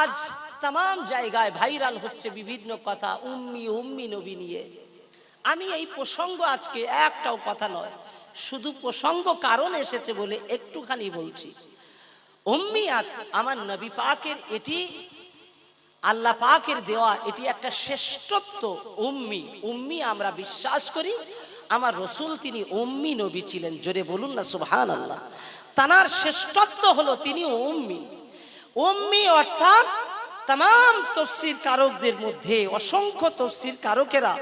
আজ তাম জায়গায় ভাইরাল হচ্ছে বিভিন্ন কথা, উম্মি উম্মি নবী নিয়ে। আমি এই প্রসঙ্গ আজকে একটাও কথা নয়, শুধু প্রসঙ্গ কারণ এসেছে বলে একটুখানি বলছি। উম্মিয়াত আমার নবী পাকের এটি, আল্লাহ পাকের দেওয়া এটি একটা শ্রেষ্ঠত্ব উম্মি। উম্মি আমরা বিশ্বাস করি, আমার রসুল তিনি উম্মি নবী ছিলেন, জোরে বলুন না সুবহান আল্লাহ তানার শ্রেষ্ঠত্ব হলো তিনি উম্মি। উম্মি অর্থাৎ তাম তফসির কারকদের মধ্যে, অসংখ্য তফসির কারকেরা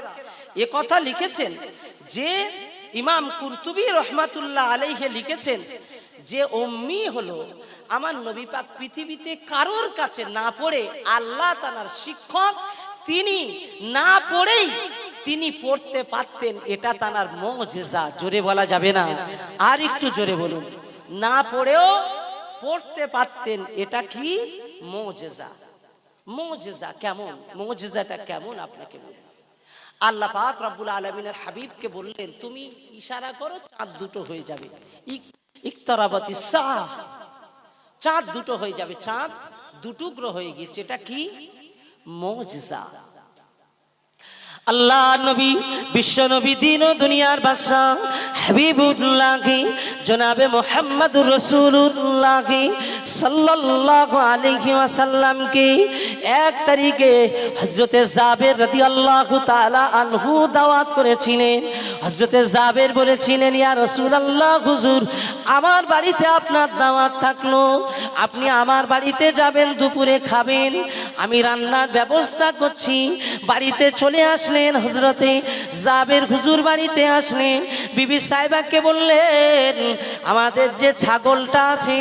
এ কথা লিখেছেন যে ইমাম কুরতুবি রহমাতুল্লাহ আলাইহে লিখেছেন যে উম্মি হলো আমার নবী পাক পৃথিবীতে কারোর কাছে না পড়ে আল্লাহ তানার শিক্ষক, তিনি না পড়েই তিনি পড়তে পারতেন, এটা তানার মজেজা। জোরে বলা যাবে না? আর একটু জোরে বলুন। না পড়েও পড়তে পারতেন, এটা কি? মজেজা। মজেজা কেমন? মজেজাটা কেমন আপনাকে বলি? আল্লাহ পাক রব্বুল আলমিনের হাবিবকে বললেন, তুমি ইশারা করো, চাঁদ দুটো হয়ে যাবে। ইক- ইকতারাবাতি সাহ। চাঁদ দুটো হয়ে যাবে। চাঁদ দুটুকরো হয়ে গিয়েছে। এটা কি? মজেজা। আল্লাহ নবী, বিশ্ব নবী, দিন ও দুনিয়ার বাদশাহ হাবিবুল্লাহি, জনাবে মোহাম্মদুর রসুল্লাহি সাল্লাল্লাহু আলাইহি ওয়াসাল্লামকে এক তারিখে হযরতে জাবের রাদিয়াল্লাহু তাআলা আনহু দাওয়াত করেছিলেন। হযরতে জাবের বলেছিলেন, ইয়া রাসূলুল্লাহ, হুজুর, আমার বাড়িতে আপনার দাওয়াত থাকল। আপনি আমার বাড়িতে যাবেন, দুপুরে খাবেন। আমি রান্নার ব্যবস্থা করছি। বাড়িতে চলে আসলেন হজরতে জাবের হুজুর বাড়িতে আসলেন। বিবি সাহেবাকে বললেন, আমাদের যে ছাগলটা আছে,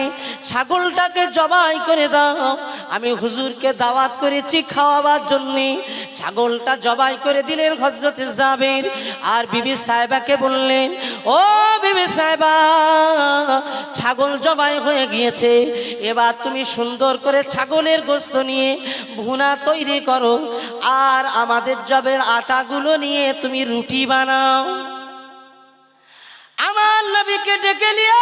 ছাগলটাকে জবাই করে দাও। আমি হুজুরকে দাওয়াত করেছি খাওয়াবার জন্যে। ছাগলটা জবাই করে দিলেন হজরতে জাবের। আর বিবি সাহেবাকে বললেন, ও বিবি সাহেবা, ছাগল জবাই হয়ে গিয়েছে। এবার তুমি সুন্দর করে ছাগলের গোস্ত নিয়ে ভুনা তৈরি করো। আর আমাদের জবের আটাগুলো নিয়ে তুমি রুটি বানাও। আমার নবীকে ডেকে নিয়ে,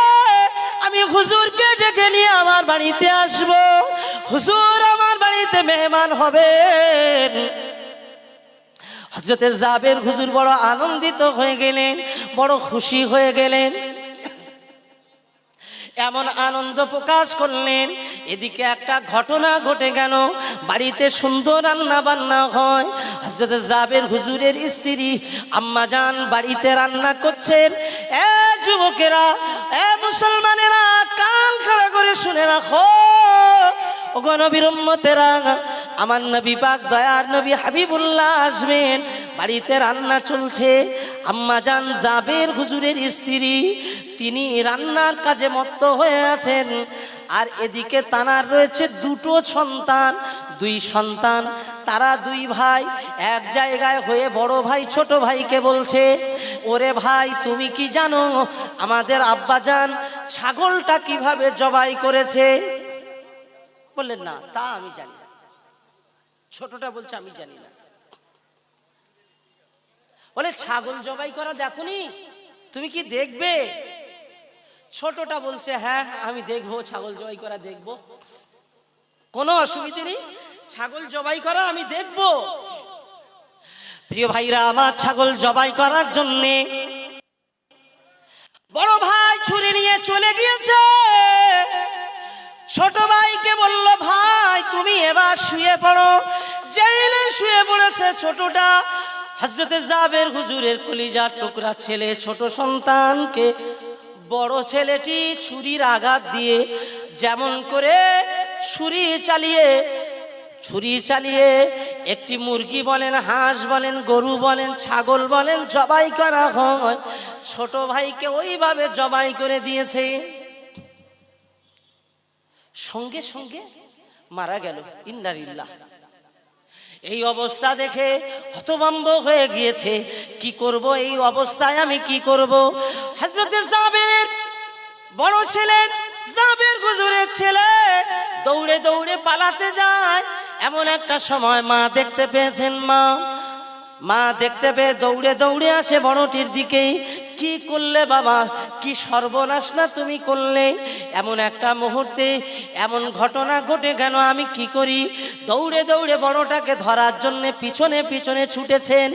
আমি হুজুরকে ডেকে নিয়ে আমার বাড়িতে আসব। হুজুর আমার বাড়িতে মেহমান হবে হজরতে যাবেন হুজুর বড় আনন্দিত হয়ে গেলেন, বড় খুশি হয়ে গেলেন। এমন আনন্দ প্রকাশ করলেন। এদিকে একটা ঘটনা ঘটে গেল। বাড়িতে সুন্দর রান্না বান্না হয়। হজরত জাবের হুজুরের স্ত্রী আম্মা যান বাড়িতে রান্না করছেন। এ যুবকেরা, এ মুসলমানেরা, কান খাড়া করে শুনে রাখো। ওগো নবীর উম্মতেরা, আমার নবী পাক দয়ার নবী হাবিবুল্লাহ আসবেন। বাড়িতে রান্না চলছে। আম্মা যান জাবের হুজুরের স্ত্রী তিনি রান্নার কাজে মত্ত হয়ে আছেন আর এদিকে তানার রয়েছে দুটো সন্তান, দুই সন্তান। তারা দুই ভাই, এক জায়গায় হয়ে বড় ভাই ছোট ভাইকে বলছে, ওরে ভাই, তুমি কি জানো আমাদের আব্বাজান ছাগলটা কীভাবে জবাই করেছে? বললেন, না, তা আমি জানি না। ছোটটা বলছে, আমি জানি না। বলে, ছাগল জবাই করা দেখুনি? তুমি কি দেখবে? ছোটটা বলছে হ্যাঁ আমি দেখব, ছাগল জবাই করা দেখব। কোনো অসুবিধে নেই, ছাগল জবাই করা আমি দেখব। প্রিয় ভাইরা, আমার ছাগল জবাই করার জন্যে বড় ভাই ছুরি নিয়ে চলে গিয়েছে। ছোট ভাইকে বলল, ভাই, তুমি এবার শুয়ে পড়ো। জেলে শুয়ে পড়েছে ছোটটা হজরতে জাবের হুজুরের কলিজার টুকরা ছেলে ছোট সন্তানকে বড় ছেলেটি ছুরির আঘাত দিয়ে যেমন করে ছুরি চালিয়ে ছুরি চালিয়ে একটি মুরগি বলেন, হাঁস বলেন, গরু বলেন, ছাগল বলেন, জবাই করা হয়। ছোট ভাইকে ওইভাবে জবাই করে দিয়েছে। সঙ্গে সঙ্গে মারা গেল। ইন্নারিল্লাহ এই অবস্থা দেখে হতভম্ব হয়ে গিয়েছে। কি করব? এই অবস্থায় আমি কি করব? হজরতে বড় ছেলে, জাবের গুজুরের ছেলে। দৌড়ে দৌড়ে পালাতে যায়। এমন একটা সময় মা দেখতে পেয়েছেন মা। মা দেখতে পেয়ে দৌড়ে দৌড়ে আসে বড়টির দিকে। কি করলে বাবা? কি সর্বনাশ না তুমি করলে? এমন একটা মুহূর্তে, এমন ঘটনা ঘটে কেন? আমি কি করি? দৌড়ে দৌড়ে বড়টাকে ধরার জন্যে পিছনে পিছনে ছুটেছেন।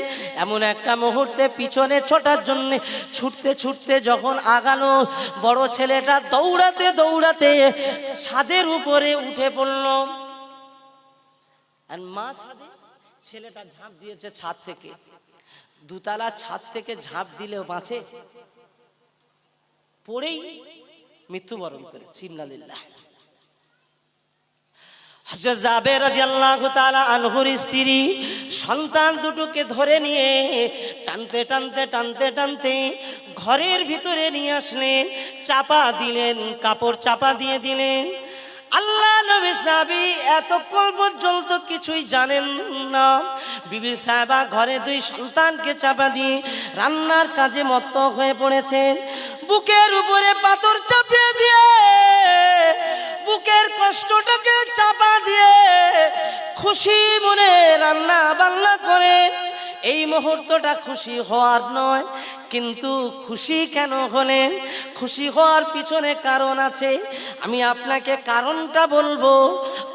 এমন একটা মুহূর্তে পিছনে ছোটার জন্যে ছুটতে ছুটতে যখন আগানো বড় ছেলেটা দৌড়াতে দৌড়াতে ছাদের উপরে উঠে পড়ল। আর মা ছাদে ছেলেটা ঝাঁপ দিয়েছে ছাদ থেকে। দুতলা ছাদ থেকে ঝাঁপ দিলেও বাঁচে। পড়েই মৃত্যুবরণ করে চিন্নালিল্লাহ হযরত জাবের স্ত্রী সন্তান দুটোকে ধরে নিয়ে টানতে টানতে টানতে টানতে ঘরের ভিতরে নিয়ে আসলেন, চাপা দিলেন, কাপড় চাপা দিয়ে দিলেন। আল্লাহ নবী সাহাবী, এতক্ষণ পর্যন্ত কিছুই জানেন না। বিবি সাহেবা ঘরে দুই সন্তানকে চাপা দিয়ে রান্নার কাজে মত্ত হয়ে পড়েছেন বুকের উপরে পাথর চাপিয়ে দিয়ে, বুকের কষ্টটাকে চাপা দিয়ে খুশি মনে রান্না বান্না করেন এই মুহূর্তটা খুশি হওয়ার নয়, কিন্তু খুশি কেন হলেন? খুশি হওয়ার পিছনে কারণ আছে। আমি আপনাকে কারণটা বলব,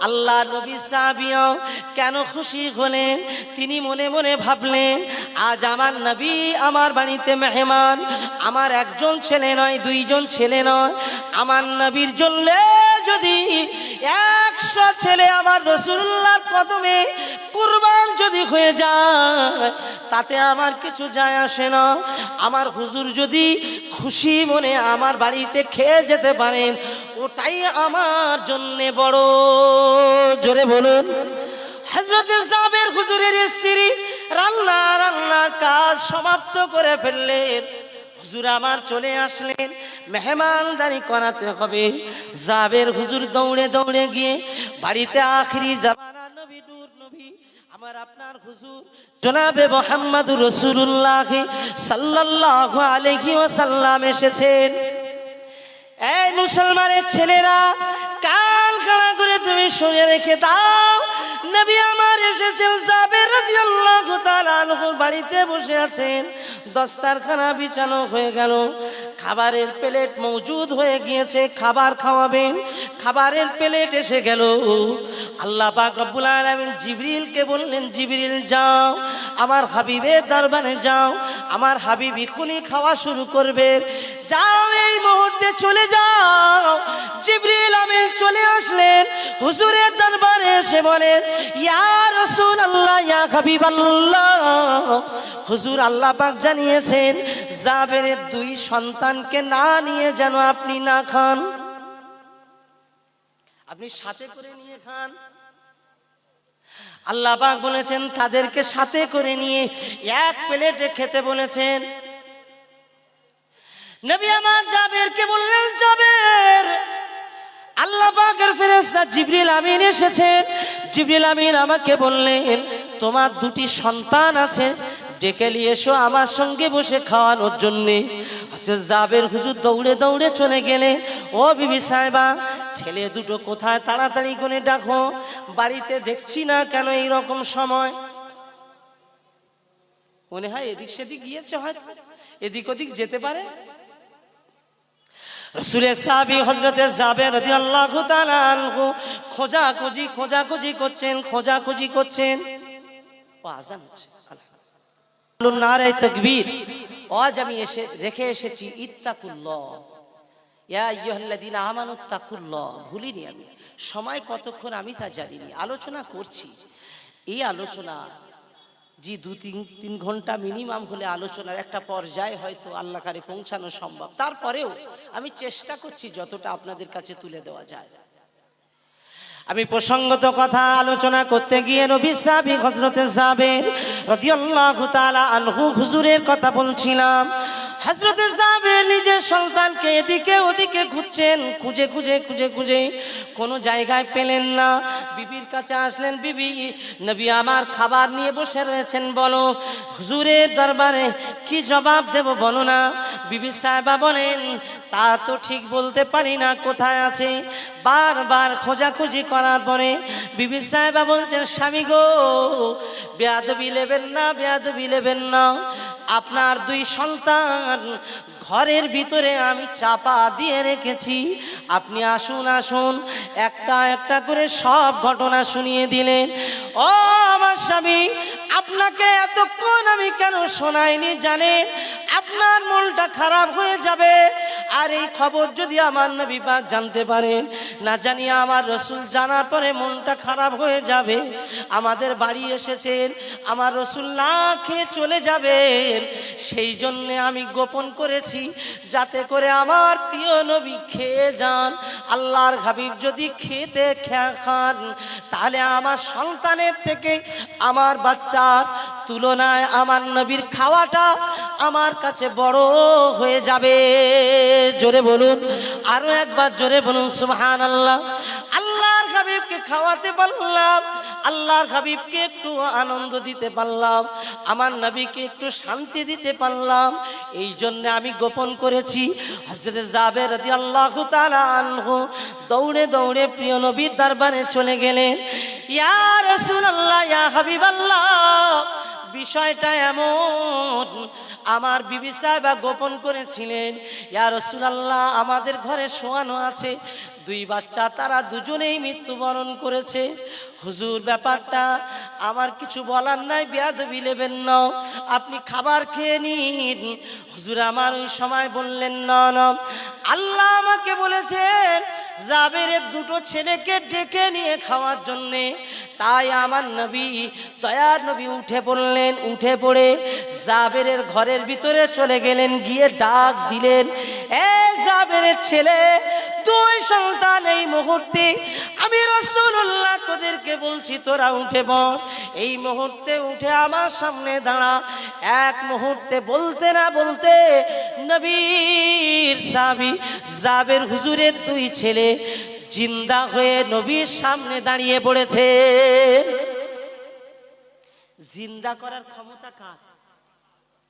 আল্লাহ নবী সাহাবিও কেন খুশি হলেন? তিনি মনে মনে ভাবলেন, আজ আমার নবী আমার বাড়িতে মেহমান, আমার একজন ছেলে নয়, দুইজন ছেলে নয়, আমার নবীর জন্য যদি একশো ছেলে আমার রসুল্লাহ কদমে কুরবান যদি হয়ে যায়, তাতে আমার কিছু যায় আসে না। আমার হুজুর যদি খুশি মনে আমার বাড়িতে খেয়ে যেতে পারেন, ওটাই আমার জন্যে বড়। জোরে বলুন। হজরতে জাবের হুজুরের স্ত্রী রান্না রান্নার কাজ সমাপ্ত করে ফেললেন। হুজুর আমার চলে আসলেন, মেহমানদারি করাতে হবে। জাবের হুজুর দৌড়ে দৌড়ে গিয়ে, বাড়িতে আখরি জামানা, নবী নূর, নবী, আমার আপনার হুজুর, জনাবে মোহাম্মদ রসুল্লাহ সাল্লাল্লাহু আলাইহি ওয়াসাল্লাম এসেছেন। এই মুসলমানের ছেলেরা কান খাড়া করে তুমি শুনে রেখে দাও। নবী আমার এসেছেন বাড়িতে বসে আছেন। দস্তারখানা বিছানো হয়ে গেল। খাবারের প্লেট মজুদ হয়ে গিয়েছে, খাবার খাওয়াবেন। খাবারের প্লেট এসে গেল। আল্লাহ পাক জিবরিলকে বললেন, জিবরিল, যাও। আমার হাবিবের দরবারে যাও। আমার হাবিব এখনই খাওয়া শুরু করবে। যাও, এই মুহূর্তে চলে যাও। জিবরিল আমিন চলে আসলেন। হুজুরের দরবারে এসে বলেন ইয়া রাসূলুল্লাহ, ইয়া হাবিবাল্লাহ। হুজুর আল্লাহ পাক জানিয়েছেন জাবেরের দুই সন্তানকে না নিয়ে যেন আপনি না খান। আপনি সাথে করে নিয়ে খান। আল্লাহ পাক বলেছেন, তাদেরকে সাথে করে নিয়ে এক প্লেটে খেতে বলেছেন। নবী আমার জাবেরকে বললেন, জাবের আল্লাহ পাকের ফেরেশতা জিবরিল আমিন এসেছেন জিবরিল আমিন আমাকে বললেন, তোমার দুটি সন্তান আছে, ডেকে নিয়ে এসো আমার সঙ্গে বসে খাওয়ানোর জন্যে। জাবের হুজুর দৌড়ে দৌড়ে চলে গেলে, ও বিবি সাহেবা, ছেলে দুটো কোথায় তাড়াতাড়ি করে ডাকো, বাড়িতে দেখছি না কেন এই রকম সময়? মনে হয় এদিক সেদিক গিয়েছে হয়তো, এদিক ওদিক যেতে পারে। রসুলের সাহাবি হজরতে যাবে রদি আল্লাহ খোঁজাখুঁজি খোঁজাখুঁজি করছেন খোঁজাখুঁজি করছেন। নারে তকবীর। আজ আমি এসে, রেখে এসেছি ভুলিনি আমি। সময় কতক্ষণ আমি তা জানিনি। আলোচনা করছি। এই আলোচনা জি, দু, তিন তিন ঘণ্টা মিনিমাম হলে আলোচনার একটা পর্যায়ে হয়তো আল্লাহকারে পৌঁছানো সম্ভব। তারপরেও আমি চেষ্টা করছি যতটা আপনাদের কাছে তুলে দেওয়া যায়। আমি প্রসঙ্গত কথা আলোচনা করতে গিয়ে নবী সাবি হজরতে সাবের রাদিয়াল্লাহু তাআলা আনহু হুজুরের কথা বলছিলাম। হযরতে জাবের নিজের সন্তানকে এদিকে ওদিকে খুঁজছেন খুঁজে খুঁজে খুঁজে খুঁজে কোনো জায়গায় পেলেন না। বিবির কাছে আসলেন, বিবি, নবী আমার খাবার নিয়ে বসে রয়েছেন, বলো, হুজুরের দরবারে কি জবাব দেব বলো না? বিবি সাহেবা বলেন, তা তো ঠিক বলতে পারি না, কোথায় আছে? বারবার খোঁজাখুঁজি করার পরে বিবি সাহেবা বলছেন, স্বামী গো, বেয়াদবি নেবেন না, বেয়াদবি নেবেন না। আপনার দুই সন্তান আমার ঘরের ভিতরে আমি চাপা দিয়ে রেখেছি। আপনি আসুন আসুন। একটা একটা করে সব ঘটনা শুনিয়ে দিলেন। ও স্বামী, আপনাকে এতক্ষণ আমি কেন শোনাইনি জানেন? আপনার মনটা খারাপ হয়ে যাবে। আর এই খবর যদি আমার নবী পাক জানতে পারেন, না জানি আমার রসুল জানার পরে মনটা খারাপ হয়ে যাবে। আমাদের বাড়ি এসেছেন, আমার রসুল না খেয়ে চলে যাবেন। সেই জন্যে আমি গোপন করেছি, যাতে করে আমার প্রিয় নবী খেয়ে যান। আল্লাহর হাবিব যদি খেতে খান, তাহলে আমার সন্তানের থেকে আমার বাচ্চার তুলনায় আমার নবীর খাওয়াটা আমার কাছে বড় হয়ে যাবে। জোরে বলুন, আরও একবার জোরে বলুন সুহান আল্লাহ আল্লাহর হাবিবকে খাওয়াতে পারলাম, আল্লাহর হাবিবকে একটু আনন্দ দিতে পারলাম, আমার নবীকে একটু শান্তি দিতে পারলাম এই জন্য আমি গোপন করেছি। হজরত জাবের রাদি আল্লাহ আনহু দৌড়ে দৌড়ে প্রিয় নবীর দরবারে চলে গেলেন। ইয়া আল্লাহ ইয়া হাবিবাল্লাহ বিষয়টা এমন আমার বিবি সাহেবা গোপন করেছিলেন ইয়া রসুলাল্লাহ আমাদের ঘরে শোয়ানো আছে দুই বাচ্চা, তারা দুজনেই মৃত্যুবরণ করেছে। হুজুর, ব্যাপারটা আমার কিছু বলার নাই, বেয়াদবি নেবেন না। আপনি খাবার খেয়ে নিন। হুজুর আমার ওই সময় বললেন, না না। আল্লাহ আমাকে বলেছেন, জাবেরের দুটো ছেলেকে ডেকে নিয়ে খাওয়ার জন্যে। তাই আমার নবী দয়ার নবী উঠে পড়লেন, উঠে পড়ে জাবেরের ঘরের ভিতরে চলে গেলেন, গিয়ে ডাক দিলেন, এ জাবেরের ছেলে দুই সন্তান এই মুহূর্তে। আমি রসুল্লাহ তোদেরকে বলছি, তোরা উঠে বল। এই মুহূর্তে উঠে আমার সামনে দাঁড়া। এক মুহূর্তে বলতে না বলতে নবীর সাবি জাবের হুজুরের দুই ছেলে জিন্দা হয়ে নবীর সামনে দাঁড়িয়ে পড়েছে। জিন্দা করার ক্ষমতা কার?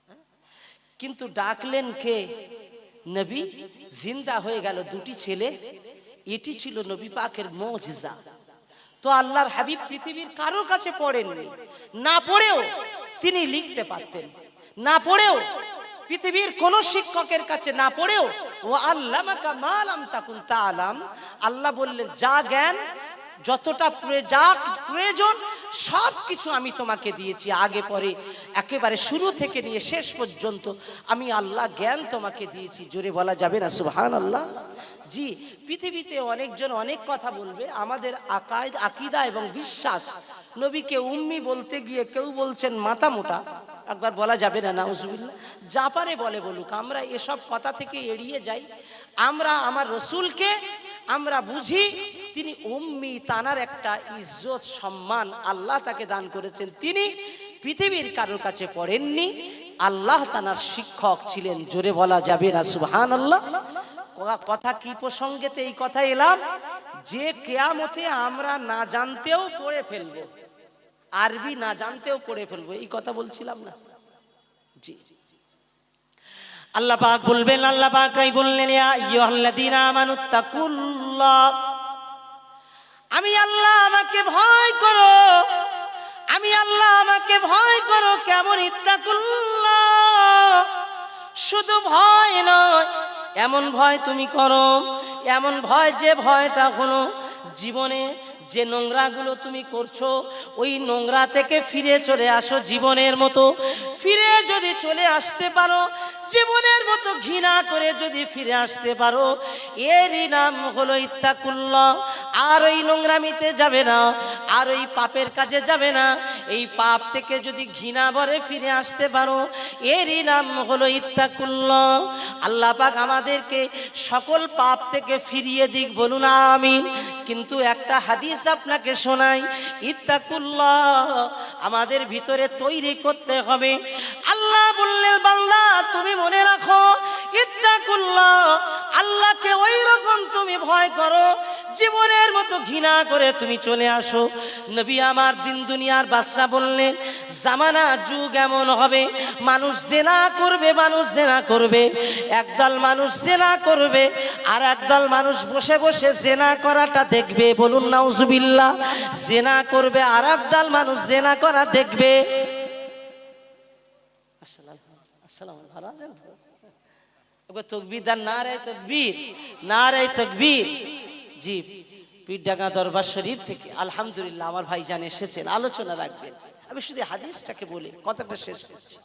হ্যাঁ? কিন্তু ডাকলেন কে? নবী জিন্দা হয়ে গেল দুটি ছেলে, এটি ছিল নবী পাকের মজিজা। তো আল্লাহর হাবিব পৃথিবীর কারোর কাছে পড়েননি, না পড়েও তিনি লিখতে পারতেন, না পড়েও পৃথিবীর কোন শিক্ষকের কাছে না পড়েও ও আল্লাহ আলাম আল্লাহ বললেন, যা জ্ঞান যতটা যা প্রয়োজন সব কিছু আমি তোমাকে দিয়েছি আগে পরে। একেবারে শুরু থেকে নিয়ে শেষ পর্যন্ত আমি আল্লাহ জ্ঞান তোমাকে দিয়েছি। জোরে বলা যাবে না সুবহান আল্লাহ জি, পৃথিবীতে অনেকজন অনেক কথা বলবে। আমাদের আকায়দ আকিদা এবং বিশ্বাস, নবীকে উম্মি বলতে গিয়ে কেউ বলছেন মাথা মোটা। একবার বলা যাবে না, নাউজুবিল্লাহ। যা পারে বলে বলুক, আমরা এসব কথা থেকে এড়িয়ে যাই। আমরা আমার রসুলকে আমরা বুঝি, তিনি অম্মি তানার একটা ইজ্জত, সম্মান আল্লাহ তাকে দান করেছেন। তিনি পৃথিবীর কারোর কাছে পড়েননি, আল্লাহ তানার শিক্ষক ছিলেন, জোরে বলা যাবে না সুবহান আল্লাহ কথা কি প্রসঙ্গেতে এই কথা এলাম? যে কেয়ামতে আমরা না জানতেও পড়ে ফেলব, আরবি না জানতেও পড়ে ফেলব, এই কথা বলছিলাম না। জি। আল্লাহ পাক বলবেন, আল্লাহ পাক এই বললেন আমি আল্লাহ আমাকে ভয় করো, আমি আল্লাহ আমাকে ভয় করো, কেমন ইত্তাকুল্লাহ। শুধু ভয় নয়, এমন ভয় তুমি করো, এমন ভয় যে ভয়টা হলো জীবনে যে নোংরাগুলো তুমি করছ, ওই নোংরা থেকে ফিরে চলে আসো জীবনের মতো। ফিরে যদি চলে আসতে পারো, জীবনের মতো ঘৃণা করে যদি ফিরে আসতে পারো, এরই নাম হলো ইত্তাকুল্লাহ। আর ওই নোংরামিতে যাবে না, আর ওই পাপের কাজে যাবে না। এই পাপ থেকে যদি ঘৃণা ভরে ফিরে আসতে পারো, এরই নাম হলো ইত্তাকুল্লাহ। আল্লাহ পাক আমাদেরকে সকল পাপ থেকে ফিরিয়ে দিক, বলুন আমিন। কিন্তু একটা হাদিস আপনাকে শোনাই। ইত্তাকুল্লাহ, আমাদের ভিতরে তৈরি করতে হবে। আল্লাহ বললেন বাংলা তুমি মনে রাখো, ইত্তাকুল্লাহ, আল্লাহকে ওই রকম তুমি ভয় করো, জীবনের মতো ঘৃণা করে তুমি চলে আসো। নবী আমার দিন দুনিয়ার বাদশা বললেন, জামানা যুগ এমন হবে, মানুষ জেনা করবে, মানুষ জেনা করবে। একদল মানুষ জেনা করবে, আর একদল মানুষ বসে বসে জেনা করাটা দেখবে। বলুন নাউজুবিল্লাহ, জেনা করবে আর একদল মানুষ জেনা করা দেখবে। আলহামদুলিল্লাহ, আমার এসেছেন, আলোচনা রাখবেন। আমি শুধু হাদিসটাকে বলি, কথাটা শেষ করছি।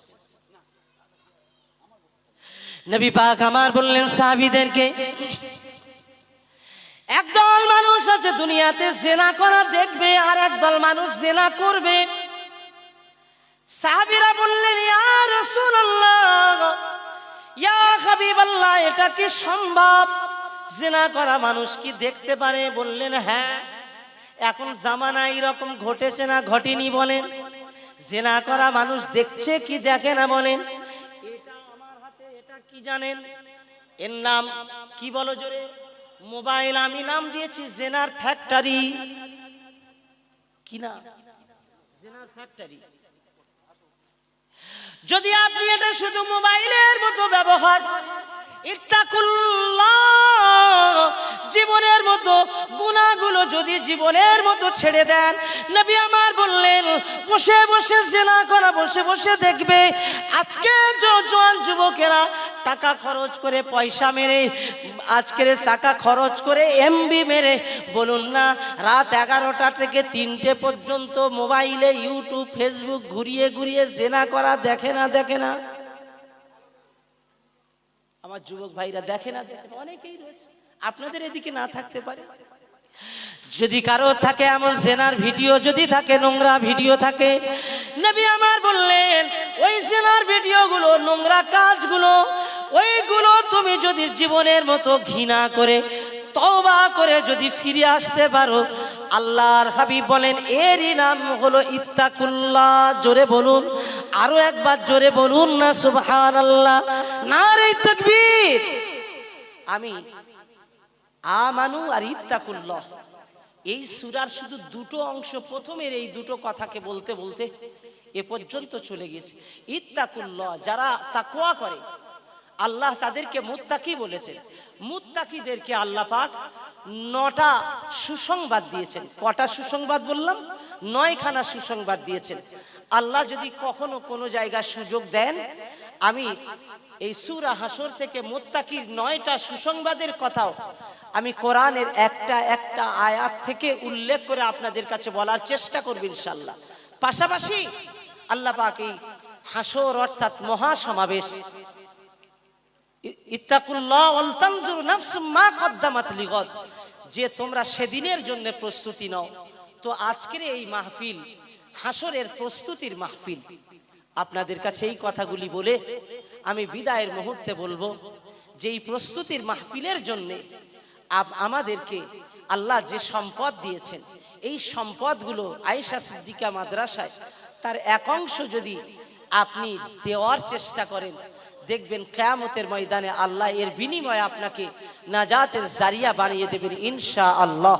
নবী আমার বললেন, সাহাবীদেরকে একদল মানুষ আছে দুনিয়াতে, জেনা করা দেখবে আর একদল মানুষ জেনা করবে। সাহাবীরা বললেন, ইয়া রাসূলুল্লাহ, ইয়া হাবিবাল্লাহ, এটা কি সম্ভব? জেনা করা মানুষ কি দেখতে পারে? বললেন হ্যাঁ এখন জামানা এরকম ঘটেছে না, ঘটেনি বলেন। জেনা করা মানুষ দেখছে কি দেখে না বলেন। এটা আমার হাতে, এটা কি জানেন? এর নাম কি বলো জোরে? মোবাইল আমি নাম দিয়েছি জেনার ফ্যাক্টরি। কি না জেনার ফ্যাক্টরি। যদি আপনি এটা শুধু মোবাইলের মতো ব্যবহার ইত্তাকুল্লাহ, জীবনের মতো গুণাগুলো যদি জীবনের মতো ছেড়ে দেন, নবী আমার বললেন, বসে বসে জেনা করা, বসে বসে দেখবে, আজকে জোয়ান যুবকেরা টাকা খরচ করে পয়সা মেরে, আজকের টাকা খরচ করে এমবি মেরে, বলুন না, রাত এগারোটা থেকে তিনটে পর্যন্ত মোবাইলে, ইউটিউব, ফেসবুক ঘুরিয়ে ঘুরিয়ে জেনা করা দেখে না দেখে না। আমার যুবক ভাইরা দেখে না, দেখে অনেকেই রয়েছে। আপনাদের এদিকে না থাকতে পারে? যদি কারও থাকে এমন জেনার ভিডিও, যদি থাকে নোংরা ভিডিও থাকে, নবী আমার বললেন, ওই জেনার ভিডিওগুলো, নোংরা কাজগুলো, ওইগুলো তুমি যদি জীবনের মতো ঘৃণা করে, তওবা করে যদি ফিরে আসতে পারো, আল্লাহর হাবিব বলেন, এরই নাম হলো ইত্তাকুল্লাহ। জোরে বলুন, আরও একবার জোরে বলুন না, সুবহানাল্লাহ। নারে তাকবীর। আমি আমানু আর ইত্তাকুল্লাহ। এই সুরার শুধু দুটো অংশ প্রথমের এই দুটো কথাকে বলতে বলতে এ পর্যন্ত চলে গেছে ইত্তাকুল্লাহ, যারা তাকওয়া করে, আল্লাহ তাদেরকে মুত্তাকি বলেছেন। মুত্তাকিদেরকে আল্লাহ পাক নটা সুসংবাদ দিয়েছেন। কটা সুসংবাদ বললাম? নয়খানা সুসংবাদ দিয়েছেন। আল্লাহ যদি কখনো কোনো জায়গায় সুযোগ দেন আমি এই সুরা হাসর থেকে মোত্তাকির নয়টা সুসংবাদের কথাও আমি কোরআনের একটা একটা আয়াত থেকে উল্লেখ করে আপনাদের কাছে বলার চেষ্টা করব ইনশাল্লাহ পাশাপাশি আল্লাহ পাক এই হাসর অর্থাৎ মহাসমাবেশ যে তোমরা সেদিনের জন্য প্রস্তুতি নাও। তো আজকের এই মাহফিল হাসরের প্রস্তুতির মাহফিল। আপনাদের কাছে এই কথাগুলি বলে আমি বিদায়ের মুহূর্তে বলব যে এই প্রস্তুতির মাহফিলের জন্য আমাদেরকে আল্লাহ যে সম্পদ দিয়েছেন, এই সম্পদগুলো আয়েশা সিদ্দিকা মাদ্রাসায় তার এক অংশ যদি আপনি দেওয়ার চেষ্টা করেন, দেখবেন কেয়ামতের ময়দানে আল্লাহ এর বিনিময়ে আপনাকে নাজাতের জারিয়া বানিয়ে দেবেন ইনশা আল্লাহ